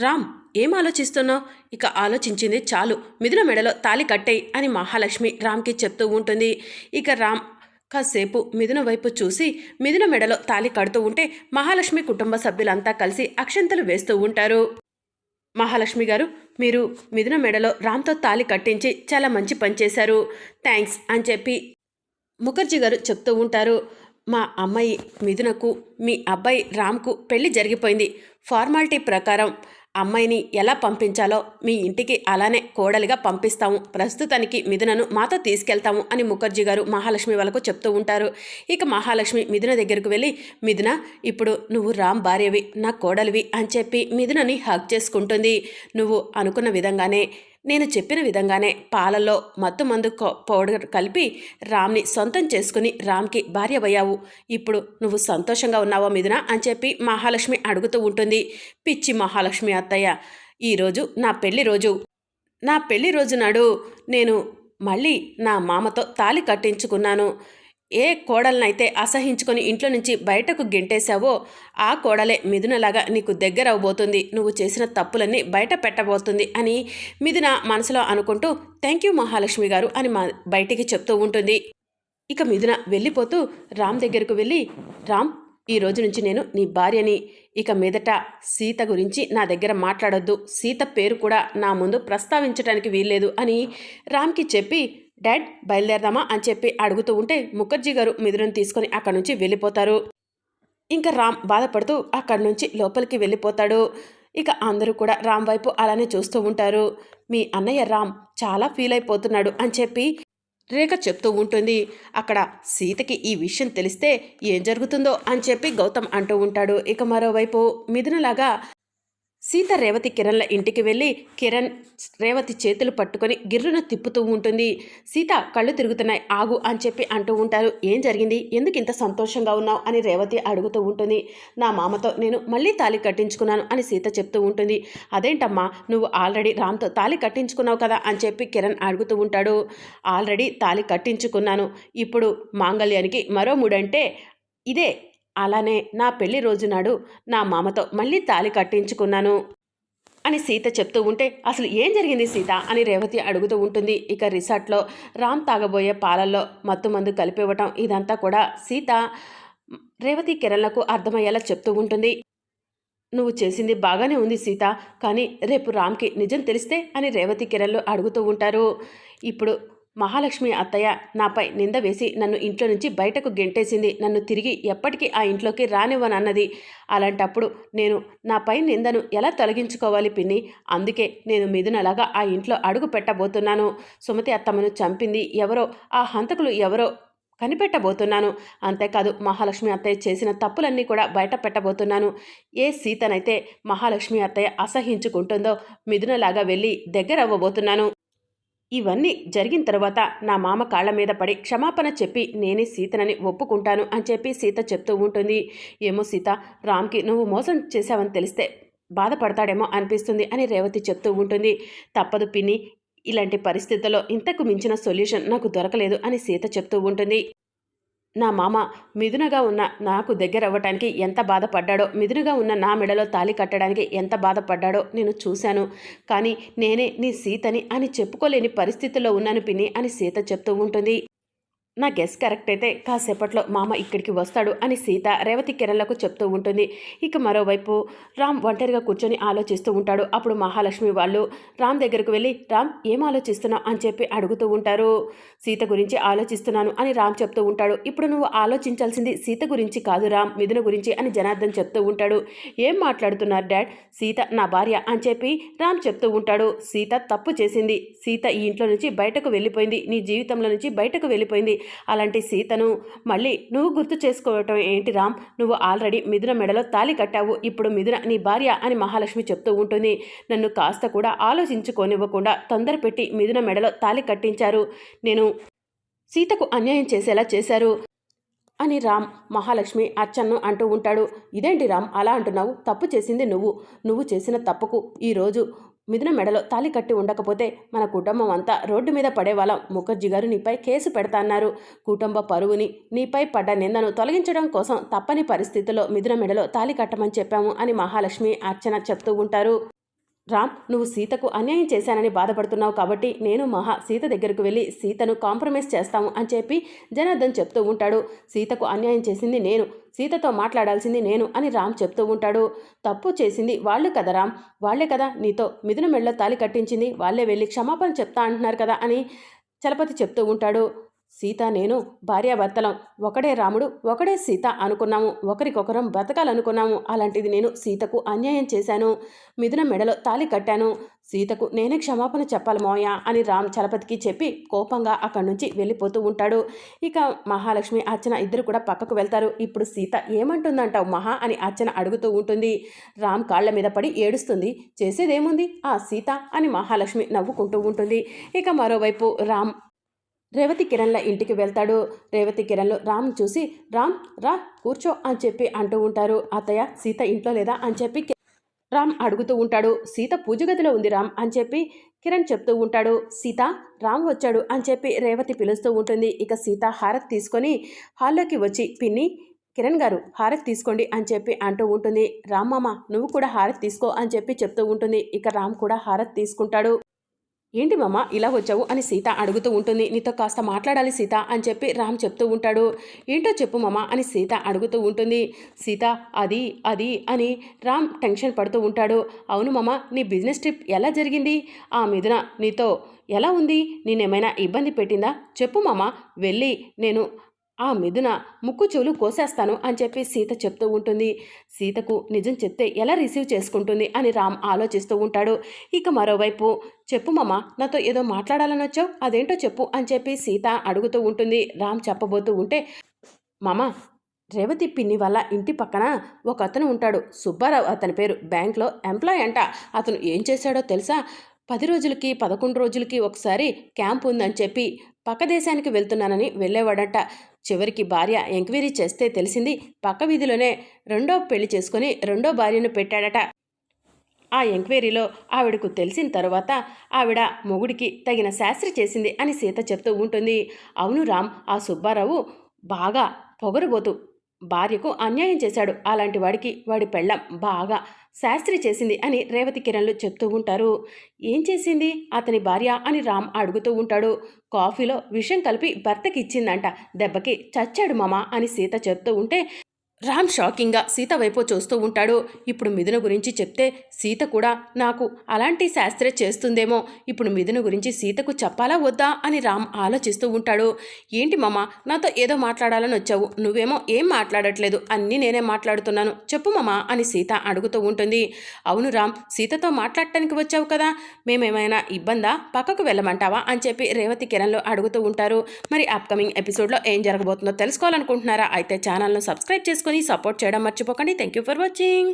రామ్ ఏం ఆలోచిస్తున్నావు? ఇక ఆలోచించింది చాలు. మిథున మెడలో తాలి కట్టేయి అని మహాలక్ష్మి రామ్కి చెప్తూ ఉంటుంది. ఇక రామ్ కాసేపు మిథున వైపు చూసి మిథున మెడలో తాలి కడుతూ ఉంటే మహాలక్ష్మి కుటుంబ సభ్యులంతా కలిసి అక్షంతలు వేస్తూ ఉంటారు. మహాలక్ష్మి గారు మీరు మిథున మెడలో రామ్తో తాలి కట్టించి చాలా మంచి పని చేశారు. థ్యాంక్స్ అని చెప్పి ముఖర్జీ గారు చెప్తూ ఉంటారు. మా అమ్మాయి మిథునకు మీ అబ్బాయి రామ్కు పెళ్ళి జరిగిపోయింది. ఫార్మాలిటీ ప్రకారం అమ్మాయిని ఎలా పంపించాలో మీ ఇంటికి అలానే కోడలిగా పంపిస్తాము. ప్రస్తుతానికి మిథునను మాతో తీసుకెళ్తాము అని ముఖర్జీ గారు మహాలక్ష్మి వాళ్ళకు చెప్తూ ఉంటారు. ఇక మహాలక్ష్మి మిథున దగ్గరకు వెళ్ళి మిథున ఇప్పుడు నువ్వు రామ్ భార్యవి నా కోడలివి అని చెప్పి మిథునని హక్ చేసుకుంటుంది. నువ్వు అనుకున్న విధంగానే నేను చెప్పిన విధంగానే పాలల్లో మత్తు మందు పౌడర్ కలిపి రామ్ని సొంతం చేసుకుని రామ్కి భార్యవయ్యావు. ఇప్పుడు నువ్వు సంతోషంగా ఉన్నావా మిథున? అని చెప్పి మహాలక్ష్మి అడుగుతూ ఉంటుంది. పిచ్చి మహాలక్ష్మి అత్తయ్య ఈరోజు నా పెళ్ళి రోజు. నా పెళ్ళి రోజు నాడు నేను మళ్ళీ నా మామతో తాలి కట్టించుకున్నాను. ఏ కోడలనైతే అసహించుకొని ఇంట్లో నుంచి బయటకు గెంటేశావో ఆ కోడలే మిథునలాగా నీకు దగ్గర అవబోతుంది నువ్వు చేసిన తప్పులన్నీ బయట పెట్టబోతుంది అని మిథున మనసులో అనుకుంటూ థ్యాంక్ యూ మహాలక్ష్మి గారు అని మా బయటికి చెప్తూ ఉంటుంది. ఇక మిథున వెళ్ళిపోతూ రామ్ దగ్గరకు వెళ్ళి రామ్ ఈ రోజు నుంచి నేను నీ భార్యని. ఇక మీదట సీత గురించి నా దగ్గర మాట్లాడొద్దు. సీత పేరు కూడా నా ముందు ప్రస్తావించడానికి వీల్లేదు అని రామ్కి చెప్పి డాడ్ బయలుదేరదామా అని చెప్పి అడుగుతూ ఉంటే ముఖర్జీ గారు మిథునను తీసుకొని అక్కడి నుంచి వెళ్ళిపోతారు. ఇంకా రామ్ బాధపడుతూ అక్కడి నుంచి లోపలికి వెళ్ళిపోతాడు. ఇక అందరూ కూడా రామ్ వైపు అలానే చూస్తూ ఉంటారు. మీ అన్నయ్య రామ్ చాలా ఫీల్ అయిపోతున్నాడు అని చెప్పి రేఖ చెప్తూ ఉంటుంది. అక్కడ సీతకి ఈ విషయం తెలిస్తే ఏం జరుగుతుందో అని చెప్పి గౌతమ్ అంటూ ఉంటాడు. ఇక మరోవైపు మిథునలాగా సీత రేవతి కిరణ్ల ఇంటికి వెళ్ళి కిరణ్ రేవతి చేతులు పట్టుకొని గిర్రున తిప్పుతూ ఉంటుంది. సీత కళ్ళు తిరుగుతున్నాయి. ఆగు అని చెప్పి అంటూ ఉంటారు. ఏం జరిగింది? ఎందుకు ఇంత సంతోషంగా ఉన్నావు? అని రేవతి అడుగుతూ ఉంటుంది. నా మామతో నేను మళ్ళీ తాళి కట్టించుకున్నాను అని సీత చెప్తూ ఉంటుంది. అదేంటమ్మా? నువ్వు ఆల్రెడీ రామ్తో తాళి కట్టించుకున్నావు కదా అని చెప్పి కిరణ్ అడుగుతూ ఉంటాడు. ఆల్రెడీ తాళి కట్టించుకున్నాను. ఇప్పుడు మాంగళ్యానికి మరో మూడంటే ఇదే. అలానే నా పెళ్ళి రోజు నాడు నా మామతో మళ్ళీ తాలి కట్టించుకున్నాను. అని సీత చెప్తూ ఉంటే అసలు ఏం జరిగింది సీత? అని రేవతి అడుగుతూ ఉంటుంది. ఇక రిసార్ట్లో రామ్ తాగబోయే పాలల్లో మత్తు మందు కలిపివ్వటం ఇదంతా కూడా సీత రేవతి కిరణ్లకు అర్థమయ్యేలా చెప్తూ ఉంటుంది. నువ్వు చేసింది బాగానే ఉంది సీత కానీ రేపు రామ్కి నిజం తెలిస్తే అని రేవతి కిరణ్లు అడుగుతూ ఉంటారు. ఇప్పుడు మహాలక్ష్మి అత్తయ్య నాపై నింద వేసి నన్ను ఇంట్లో నుంచి బయటకు గెంటేసింది. నన్ను తిరిగి ఎప్పటికీ ఆ ఇంట్లోకి రానివ్వనన్నది. అలాంటప్పుడు నేను నాపై నిందను ఎలా తొలగించుకోవాలి పిన్ని? అందుకే నేను మిథునలాగా ఆ ఇంట్లో అడుగు పెట్టబోతున్నాను. సుమతి అత్తమ్మను చంపింది ఎవరో ఆ హంతకులు ఎవరో కనిపెట్టబోతున్నాను. అంతేకాదు మహాలక్ష్మి అత్తయ్య చేసిన తప్పులన్నీ కూడా బయట పెట్టబోతున్నాను. ఏ సీతనైతే మహాలక్ష్మి అత్తయ్య అసహించుకుంటుందో మిథునలాగా వెళ్ళి దగ్గర అవ్వబోతున్నాను ఇవన్నీ జరిగిన తర్వాత నా మామ కాళ్ళ మీద పడి క్షమాపణ చెప్పి నేనే సీతనని ఒప్పుకుంటాను అని చెప్పి సీత చెప్తూ ఉంటుంది. ఏమో సీత రామ్కి నువ్వు మోసం చేశావని తెలిస్తే బాధపడతాడేమో అనిపిస్తుంది అని రేవతి చెప్తూ ఉంటుంది. తప్పదు పిన్ని ఇలాంటి పరిస్థితుల్లో ఇంతకు మించిన సొల్యూషన్ నాకు దొరకలేదు అని సీత చెప్తూ ఉంటుంది. నా మామ మిథునగా ఉన్న నాకు దగ్గర అవ్వటానికి ఎంత బాధపడ్డాడో మిథునగా ఉన్న నా మెడలో తాలి కట్టడానికి ఎంత బాధపడ్డాడో నేను చూశాను. కానీ నేనే నీ సీతని అని చెప్పుకోలేని పరిస్థితుల్లో ఉన్నాను పిన్ని అని సీత చెప్తూ ఉంటుంది. నా గెస్ కరెక్ట్ అయితే కాసేపట్లో మామ ఇక్కడికి వస్తాడు అని సీత రేవతి కిరణ్లకు చెప్తూ ఉంటుంది. ఇక మరోవైపు రామ్ ఒంటరిగా కూర్చొని ఆలోచిస్తూ ఉంటాడు. అప్పుడు మహాలక్ష్మి వాళ్ళు రామ్ దగ్గరకు వెళ్ళి రామ్ ఏం ఆలోచిస్తున్నావు? అని చెప్పి అడుగుతూ ఉంటారు. సీత గురించి ఆలోచిస్తున్నాను అని రామ్ చెప్తూ ఉంటాడు. ఇప్పుడు నువ్వు ఆలోచించాల్సింది సీత గురించి కాదు రామ్ మిథున గురించి అని జనార్దన్ చెప్తూ ఉంటాడు. ఏం మాట్లాడుతున్నారు డాడ్? సీత నా భార్య అని చెప్పి రామ్ చెప్తూ ఉంటాడు. సీత తప్పు చేసింది. సీత ఈ ఇంట్లో నుంచి బయటకు వెళ్ళిపోయింది. నీ జీవితంలో నుంచి బయటకు వెళ్ళిపోయింది. అలాంటి సీతను మళ్ళీ నువ్వు గుర్తు చేసుకోవటం ఏంటి రామ్? నువ్వు ఆల్రెడీ మిథున మెడలో తాలి కట్టావు. ఇప్పుడు మిథున నీ భార్య అని మహాలక్ష్మి చెప్తూ ఉంటుంది. నన్ను కాస్త కూడా ఆలోచించుకోనివ్వకుండా తొందర పెట్టి మిథున మెడలో తాలి కట్టించారు. నేను సీతకు అన్యాయం చేసేలా చేశారు అని రామ్ మహాలక్ష్మి అర్చన్ను అంటూ ఉంటాడు. ఇదేంటి రామ్? అలా అంటున్నావు? తప్పు చేసింది నువ్వు. నువ్వు చేసిన తప్పుకు ఈరోజు మిథున మెడలో తాలి కట్టి ఉండకపోతే మన కుటుంబం అంతా రోడ్డు మీద పడేవాళ్ళం ముఖర్జీ గారు నీపై కేసు పెడతాన్నారు. కుటుంబ పరువుని నీపై పడ్డ నిందను తొలగించడం కోసం తప్పని పరిస్థితుల్లో మిథున మెడలో తాలి కట్టమని చెప్పాము అని మహాలక్ష్మి అర్చన చెప్తూ ఉంటారు. రామ్ నువ్వు సీతకు అన్యాయం చేశానని బాధపడుతున్నావు కాబట్టి నేను మహా సీత దగ్గరకు వెళ్ళి సీతను కాంప్రమైజ్ చేస్తాము అని చెప్పి జనార్దన్ చెప్తూ ఉంటాడు. సీతకు అన్యాయం చేసింది నేను సీతతో మాట్లాడాల్సింది నేను అని రామ్ చెప్తూ ఉంటాడు. తప్పు చేసింది వాళ్ళు కదా రామ్ వాళ్ళే కదా నీతో మిథున మెళ్ళలో తాలి కట్టించింది వాళ్ళే వెళ్ళి క్షమాపణ చెప్తా అంటున్నారు కదా అని చలపతి చెప్తూ ఉంటాడు. సీత నేను భార్యాభర్తలం. ఒకడే రాముడు ఒకడే సీత అనుకున్నాము. ఒకరికొకరం బ్రతకాలనుకున్నాము. అలాంటిది నేను సీతకు అన్యాయం చేశాను. మిథున మెడలో తాలి కట్టాను. సీతకు నేనే క్షమాపణ చెప్పాలి మోయ అని రామ్ చలపతికి చెప్పి కోపంగా అక్కడి నుంచి వెళ్ళిపోతూ ఉంటాడు. ఇక మహాలక్ష్మి అర్చన ఇద్దరు కూడా పక్కకు వెళ్తారు. ఇప్పుడు సీత ఏమంటుందంటావు మహా అని అర్చన అడుగుతూ ఉంటుంది. రామ్ కాళ్ళ మీద పడి ఏడుస్తుంది. చేసేదేముంది? ఆ సీత అని మహాలక్ష్మి నవ్వుకుంటూ ఉంటుంది. ఇక మరోవైపు రామ్ రేవతి కిరణ్ల ఇంటికి వెళ్తాడు. రేవతి కిరణ్లు రామ్ చూసి రామ్ రా కూర్చో అని చెప్పి అంటూ ఉంటారు. అత్తయ్య సీత ఇంట్లో లేదా? అని చెప్పి రామ్ అడుగుతూ ఉంటాడు. సీత పూజ గదిలో ఉంది రామ్ అని చెప్పి కిరణ్ చెప్తూ ఉంటాడు. సీత రామ్ వచ్చాడు అని చెప్పి రేవతి పిలుస్తూ ఉంటుంది. ఇక సీత హారతి తీసుకొని హాల్లోకి వచ్చి పిన్ని కిరణ్ గారు హారతి తీసుకోండి అని చెప్పి అంటూ ఉంటుంది. రామ్మమ్మ నువ్వు కూడా హారతి తీసుకో అని చెప్పి చెప్తూ ఉంటుంది. ఇక రామ్ కూడా హారతి తీసుకుంటాడు. ఏంటి మామ ఇలా వచ్చావు? అని సీత అడుగుతూ ఉంటుంది. నీతో కాస్త మాట్లాడాలి సీత అని చెప్పి రామ్ చెప్తూ ఉంటాడు. ఏంటో చెప్పు మామ అని సీత అడుగుతూ ఉంటుంది. సీత అది అది అని రామ్ టెన్షన్ పడుతూ ఉంటాడు. అవును మామ నీ బిజినెస్ ట్రిప్ ఎలా జరిగింది? ఆ మిథున నీతో ఎలా ఉంది? నేనేమైనా ఇబ్బంది పెట్టిందా? చెప్పు మామ వెళ్ళి నేను ఆ మిథున ముక్కు చెవులు కోసేస్తాను అని చెప్పి సీత చెప్తూ ఉంటుంది. సీతకు నిజం చెప్తే ఎలా రిసీవ్ చేసుకుంటుంది అని రామ్ ఆలోచిస్తూ ఉంటాడు. ఇక మరోవైపు చెప్పు మామ నాతో ఏదో మాట్లాడాలని వచ్చావు? అదేంటో చెప్పు అని చెప్పి సీత అడుగుతూ ఉంటుంది. రామ్ చెప్పబోతూ ఉంటే మామ రేవతి పిన్ని వల్ల ఇంటి పక్కన ఒక అతను ఉంటాడు. సుబ్బారావు అతని పేరు బ్యాంక్లో ఎంప్లాయ్ అంట. అతను ఏం చేశాడో తెలుసా? పది రోజులకి పదకొండు రోజులకి ఒకసారి క్యాంప్ ఉందని చెప్పి పక్క దేశానికి వెళ్తున్నానని వెళ్ళేవాడట. చివరికి భార్య ఎంక్వైరీ చేస్తే తెలిసింది పక్క వీధిలోనే రెండో పెళ్ళి చేసుకొని రెండో భార్యను పెట్టాడట. ఆ ఎంక్వైరీలో ఆవిడకు తెలిసిన తర్వాత ఆవిడ మొగుడికి తగిన శాస్త్రి చేసింది అని సీత చెప్తూ ఉంటుంది. అవును రామ్ ఆ సుబ్బారావు బాగా పొగరుబోతు భార్యకు అన్యాయం చేశాడు. అలాంటి వాడికి వాడి పెళ్ళం బాగా శాస్త్రి చేసింది అని రేవతి కిరణ్లు చెప్తూ ఉంటారు. ఏం చేసింది? అతని భార్య అని రామ్ అడుగుతూ ఉంటాడు. కాఫీలో విషం కలిపి భర్తకి ఇచ్చిందంట దెబ్బకి చచ్చాడు మామ అని సీత చెప్తూ ఉంటే రామ్ షాకింగ్గా సీత వైపు చూస్తూ ఉంటాడు. ఇప్పుడు మిథున గురించి చెప్తే సీత కూడా నాకు అలాంటి శాస్త్రే చేస్తుందేమో. ఇప్పుడు మిథున గురించి సీతకు చెప్పాలా వద్దా? అని రామ్ ఆలోచిస్తూ ఉంటాడు. ఏంటి మామ నాతో ఏదో మాట్లాడాలని వచ్చావు. నువ్వేమో ఏం మాట్లాడట్లేదు. అన్నీ నేనే మాట్లాడుతున్నాను. చెప్పు మామ అని సీత అడుగుతూ ఉంటుంది. అవును రామ్ సీతతో మాట్లాడటానికి వచ్చావు కదా. మేమేమైనా ఇబ్బందా? పక్కకు వెళ్ళమంటావా? అని చెప్పి రేవతి కిరణ్లో అడుగుతూ ఉంటారు. మరి అప్కమింగ్ ఎపిసోడ్లో ఏం జరగబోతుందో తెలుసుకోవాలనుకుంటున్నారా? అయితే ఛానల్ను సబ్స్క్రైబ్ చేసుకొని సపోర్ట్ చేయడం మర్చిపోకండి. Thank you for watching